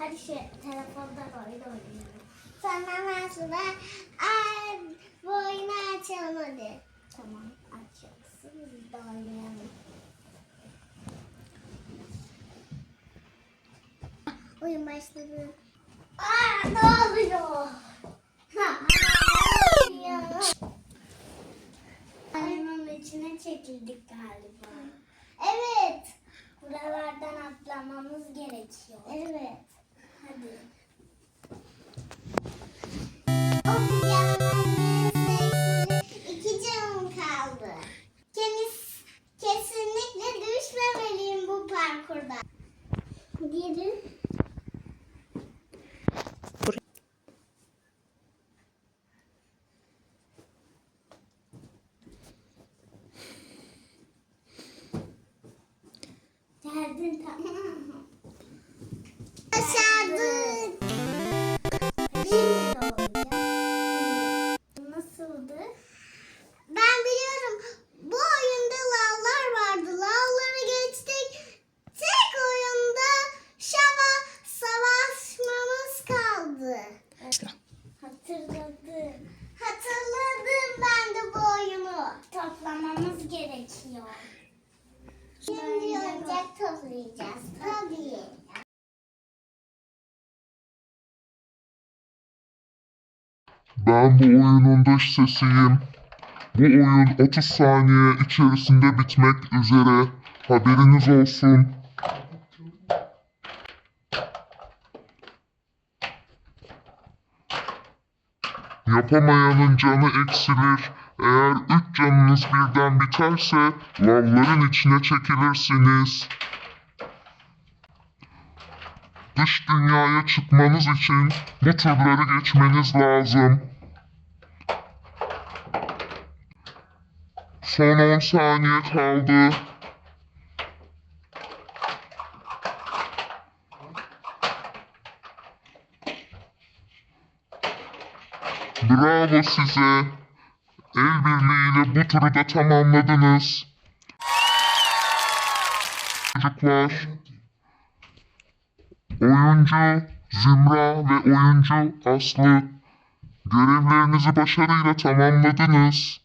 Hadi şu telefonda oyun oynayalım. Sonra sonra ay, bu oyunu açalım hadi. Tamam açacaksın biz de oynayalım. Oyun başladı. Aa, ne oluyor? Oyunun içine çekildik galiba. Evet. Buralardan atlamamız gerekiyor. Evet. Başardık. Nasıldı? Ben biliyorum. Bu oyunda lavlar vardı. Lavları geçtik. Tek oyunda şava savaşmamız kaldı. Hatırladım ben de bu oyunu. Toplamamız gerekiyor. Şimdi oyuncak toplayacağız. Tabii. Ben bu oyunun dış sesiyim. Bu oyun 30 saniye içerisinde bitmek üzere. Haberiniz olsun. Yapamayanın canı eksilir. Eğer üç canınız birden biterse lavların içine çekilirsiniz. Dış dünyaya çıkmanız için bu turları geçmeniz lazım. Son 10 saniye kaldı. Bravo size. El birliğiyle bu turu da tamamladınız. Çocuklar, oyuncu Zümra ve oyuncu Aslı görevlerinizi başarıyla tamamladınız.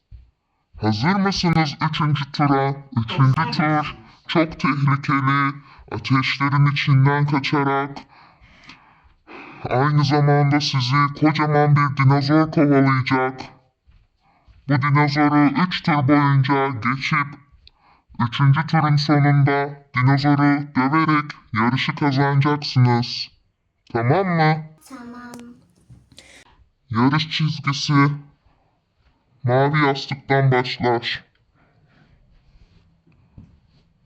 Hazır mısınız üçüncü tura? Üçüncü tur çok tehlikeli. Ateşlerin içinden kaçarak aynı zamanda sizi kocaman bir dinozor kovalayacak. Bu dinozoru üç tur boyunca geçip üçüncü turun sonunda dinozoru döverek yarışı kazanacaksınız. Tamam mı? Tamam. Yarış çizgisi mavi yastıktan başlar.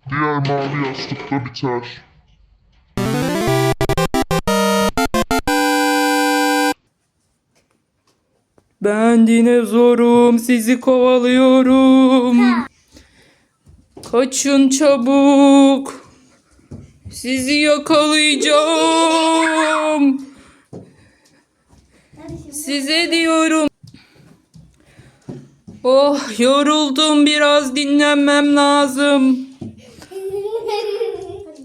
Diğer mavi yastıkta biter. Ben dinozorum, sizi kovalıyorum. Kaçın çabuk. Sizi yakalayacağım. Size diyorum. Oh, yoruldum. Biraz dinlenmem lazım.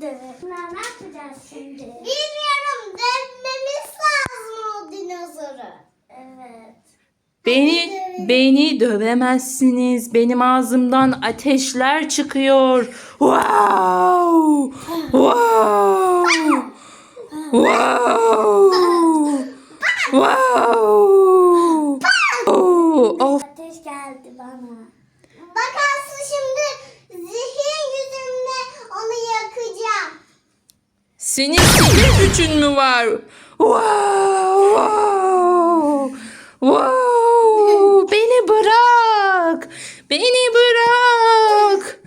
Hadi. Ne yapacağız şimdi? Bilmiyorum. Dönmemiz lazım o dinozoru. Evet. Beni beni dövemezsiniz. Benim ağzımdan ateşler çıkıyor. Wow! Wow! Wow! Wow! Oh, of. Ateş geldi bana. Bakarsın şimdi zehir yüzümle onu yakacağım. Senin sihir gücün mü var? Wow! Wow! Wow! Beni bırak!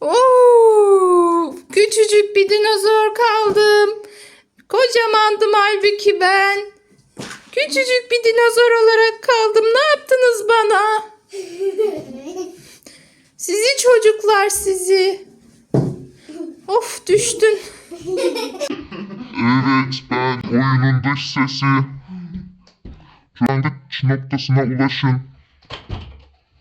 Oo! Küçücük bir dinozor kaldım. Kocamandım halbuki ben. Küçücük bir dinozor olarak kaldım. Ne yaptınız bana? Sizi çocuklar sizi. Of düştün. Evet ben oyunun dış sesi. Başlangıç noktasına ulaşın.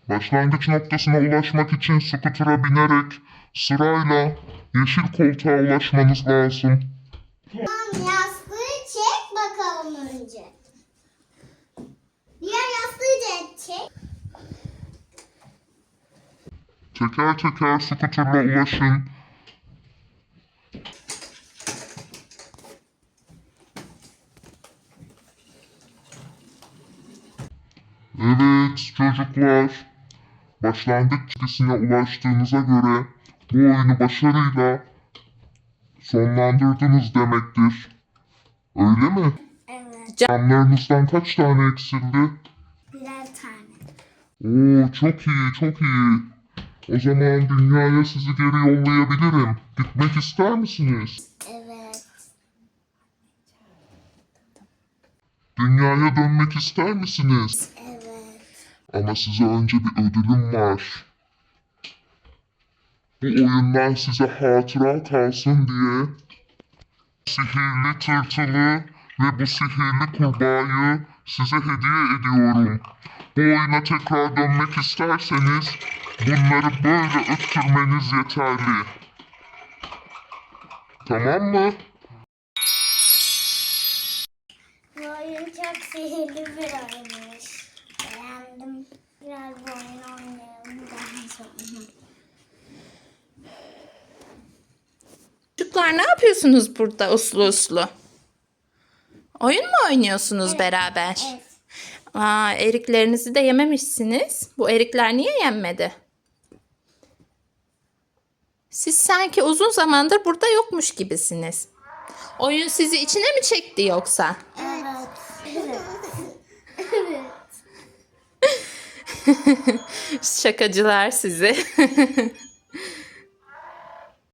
Başlangıç noktasına ulaşmak için skutura binerek sırayla yeşil koltuğa ulaşmanız lazım. Tamam yastığı çek bakalım önce. Diğer yastığı da çek. Teker teker skuterla ulaşın. Evet çocuklar. Başlangıç çizgisine ulaştığınıza göre bu oyunu başarıyla sonlandırdınız demektir. Öyle mi? Evet. Camlarınızdan kaç tane eksildi? Birer tane. Oo çok iyi çok iyi. O zaman dünyaya sizi geri yollayabilirim. Gitmek ister misiniz? Evet. Dünyaya dönmek ister misiniz? Evet. Ama size önce bir ödülüm var. Bu oyundan size hatıra kalsın diye sihirli tırtılı ve bu sihirli kurbağayı size hediye ediyorum. Bu oyuna tekrar dönmek isterseniz bunları böyle öttürmeniz yeterli. Tamam mı? Bu oyun çok sihirli bir oyunmuş. Beğendim. Biraz bu oyunu oynayalım daha sonra. Çocuklar ne yapıyorsunuz burada uslu uslu? Oyun mu oynuyorsunuz beraber? Evet. Aa, eriklerinizi de yememişsiniz. Bu erikler niye yenmedi? Siz sanki uzun zamandır burada yokmuş gibisiniz. Oyun sizi içine mi çekti yoksa? Evet. Evet. Şakacılar sizi.